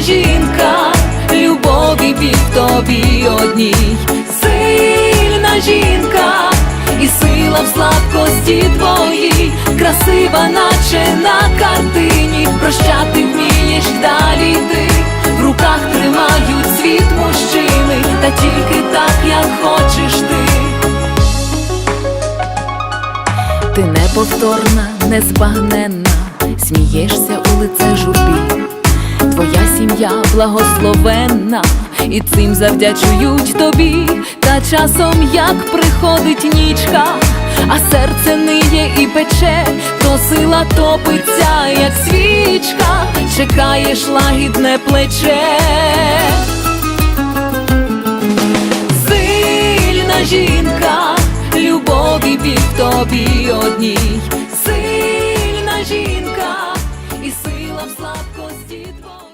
жінка, любові бік тобі одній, сильна жінка, і сила в слабкості твоїй, красива, наче на картині, прощати вмієш далі ти, в руках тримають світ мужчини, та тільки так, як хочеш ти. Ти неповторна, незбагненна, смієшся у лице журбі я благословенна, і цим завдячують тобі, та часом як приходить нічка, а серце ниє і пече, то сила топиться, як свічка, чекаєш лагідне плече. Сильна жінка, любові від тобі одній. Сильна жінка. І сила в слабкості твоїй